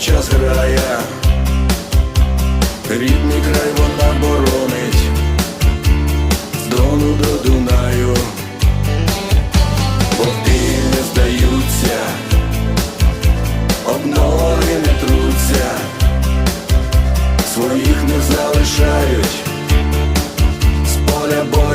час грає, рідний край вона боронить, з дону до Дунаю, бо Повти не здаються, обнори не труться, своїх не залишають. З поля бою.